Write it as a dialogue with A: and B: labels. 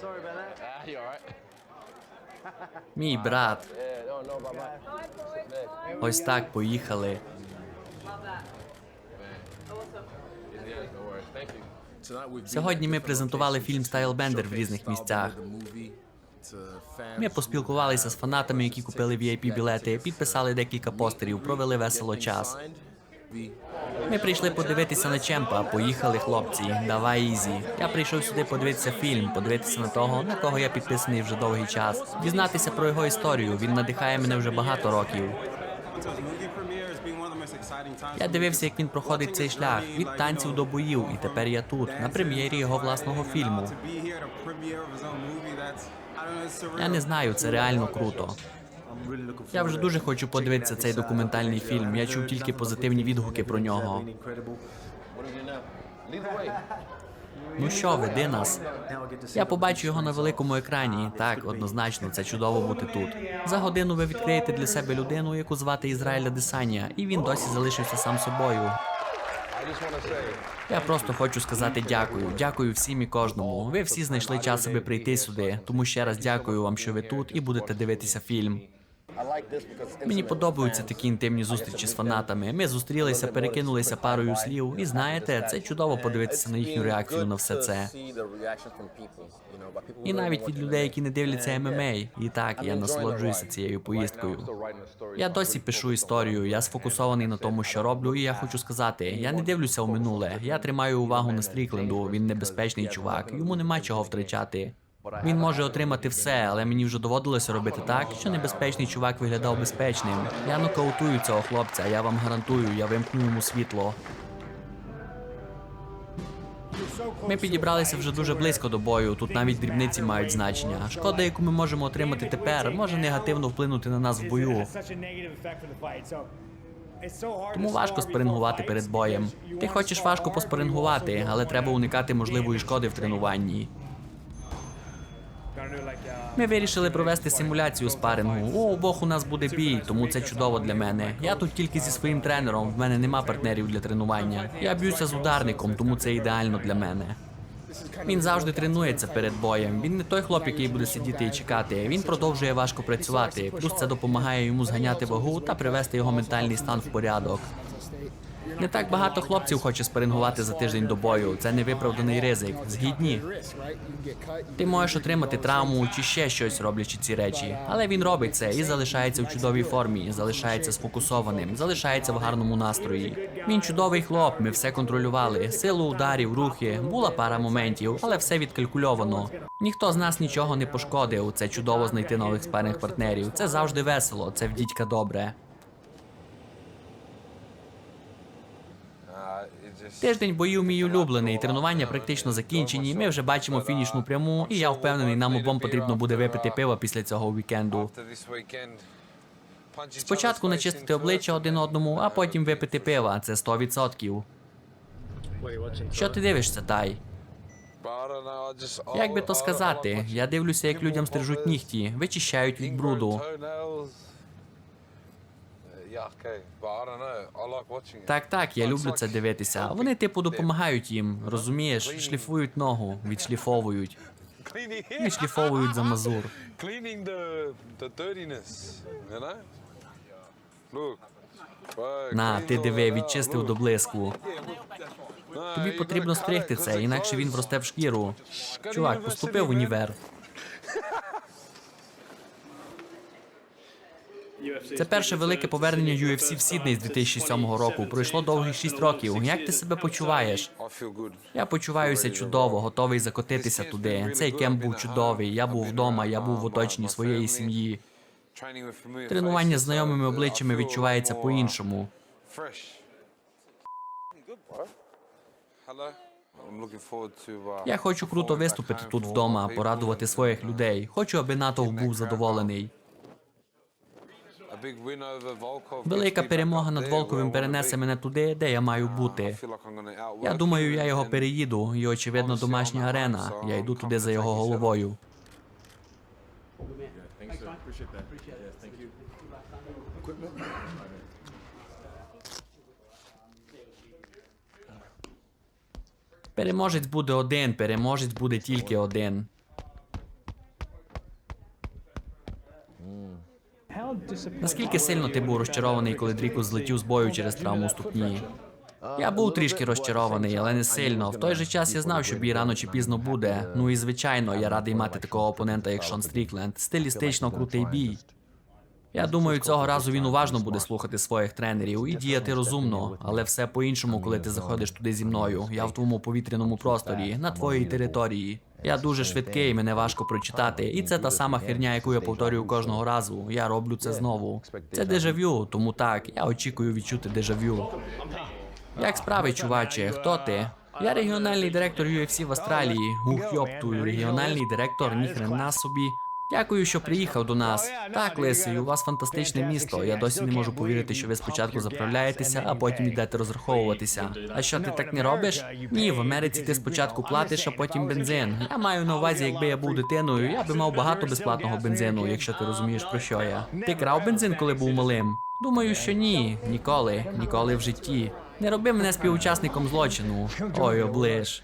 A: Sorry about that.
B: Ah, you alright?
C: Мій брат. Ось так поїхали. Сьогодні ми презентували фільм Stylebender в різних місцях. Ми поспілкувалися з фанатами, які купили vip білети, підписали декілька постерів, провели весело час. Ми прийшли подивитися на Чемпа. Поїхали, хлопці. Давай ізі. Я прийшов сюди подивитися фільм, подивитися на того, на кого я підписаний вже довгий час. Дізнатися про його історію. Він надихає мене вже багато років. Я дивився, як він проходить цей шлях від танців до боїв, і тепер я тут, на прем'єрі його власного фільму. Я не знаю, це реально круто. Я вже дуже хочу подивитися цей документальний фільм. Я чув тільки позитивні відгуки про нього. Ну що, веди нас. Я побачу його на великому екрані. Так, однозначно, це чудово бути тут. За годину ви відкриєте для себе людину, яку звати Ізраїля Десанія, і він досі залишився сам собою. Я просто хочу сказати дякую. Дякую всім і кожному. Ви всі знайшли час, аби прийти сюди. Тому ще раз дякую вам, що ви тут і будете дивитися фільм. Мені подобаються такі інтимні зустрічі з фанатами. Ми зустрілися, перекинулися парою слів, і знаєте, це чудово подивитися на їхню реакцію на все це. І навіть від людей, які не дивляться ММА. І так, я насолоджуюся цією поїздкою. Я досі пишу історію, я сфокусований на тому, що роблю, і я хочу сказати: я не дивлюся у минуле. Я тримаю увагу на Стрікленду. Він небезпечний чувак. Йому нема чого втрачати. Він може отримати все, але мені вже доводилося робити так, що небезпечний чувак виглядав безпечним. Я нокаутую цього хлопця, я вам гарантую, я вимкну йому світло. Ми підібралися вже дуже близько до бою. Тут навіть дрібниці мають значення. Шкода, яку ми можемо отримати тепер, може негативно вплинути на нас в бою. Тому важко спарингувати перед боєм. Ти хочеш важко поспарингувати, але треба уникати можливої шкоди в тренуванні. Ми вирішили провести симуляцію спарингу. У обох у нас буде бій, тому це чудово для мене. Я тут тільки зі своїм тренером. В мене нема партнерів для тренування. Я б'юся з ударником, тому це ідеально для мене. Він завжди тренується перед боєм. Він не той хлоп, який буде сидіти і чекати. Він продовжує важко працювати. Плюс це допомагає йому зганяти вагу та привести його ментальний стан в порядок. Не так багато хлопців хоче спарингувати за тиждень до бою. Це невиправданий ризик. Згідні. Ти можеш отримати травму чи ще щось, роблячи ці речі. Але він робить це і залишається в чудовій формі, залишається сфокусованим, залишається в гарному настрої. Він чудовий хлоп, ми все контролювали. Силу ударів, рухи. Була пара моментів, але все відкалькульовано. Ніхто з нас нічого не пошкодив. Це чудово знайти нових спарних партнерів. Це завжди весело, це в дідька добре. Тиждень боїв мій улюблений. Тренування практично закінчені. Ми вже бачимо фінішну пряму, і я впевнений, нам обом потрібно буде випити пиво після цього вікенду. Спочатку начистити обличчя один одному, а потім випити пива. Це 100%. Що ти дивишся, Тай? Як би то сказати, я дивлюся, як людям стрижуть нігті, вичищають від бруду. Так, так, я люблю це дивитися. Вони типу допомагають їм, розумієш, шліфують ногу, відшліфовують, відшліфовують за мазур. На, ти диви, відчистив до блиску. Тобі потрібно стригти це, інакше він вросте в шкіру. Чувак, поступив в універ. Це перше велике повернення UFC в Сідней з 2007 року. Пройшло довгих 6 років. Як ти себе почуваєш? Я почуваюся чудово, готовий закотитися туди. Цей кемп був чудовий. Я був вдома, я був в оточенні своєї сім'ї. Тренування з знайомими обличчями відчувається по-іншому. Я хочу круто виступити тут вдома, порадувати своїх людей. Хочу, аби натовп був задоволений. Велика перемога над Волковим перенесе мене туди, де я маю бути. Я думаю, я його переїду, і очевидно, домашня арена. Я йду туди за його головою. Переможець буде один, переможець буде тільки один. Наскільки сильно ти був розчарований, коли Дріку злетів з бою через травму ступні? Я був трішки розчарований, але не сильно. В той же час я знав, що бій рано чи пізно буде. Ну і звичайно, я радий мати такого опонента, як Шон Стрікленд. Стилістично крутий бій. Я думаю, цього разу він уважно буде слухати своїх тренерів і діяти розумно, але все по-іншому, коли ти заходиш туди зі мною. Я в твоєму повітряному просторі, на твоїй території. Я дуже швидкий, мене важко прочитати, і це та сама херня, яку я повторюю кожного разу. Я роблю це знову. Це дежавю, тому так, я очікую відчути дежавю. Як справи, чуваче, хто ти? Я регіональний директор UFC в Австралії. Ух, йоптую, регіональний директор, ніхрена собі. Дякую, що приїхав до нас. Так, Лисий, у вас фантастичне місто. Я досі не можу повірити, що ви спочатку заправляєтеся, а потім йдете розраховуватися. А що ти так не робиш? Ні, в Америці ти спочатку платиш, а потім бензин. Я маю на увазі, якби я був дитиною, я би мав багато безплатного бензину, якщо ти розумієш про що я. Ти крав бензин, коли був малим? Думаю, що ні. Ніколи, ніколи в житті. Не роби мене співучасником злочину. Ой, оближ.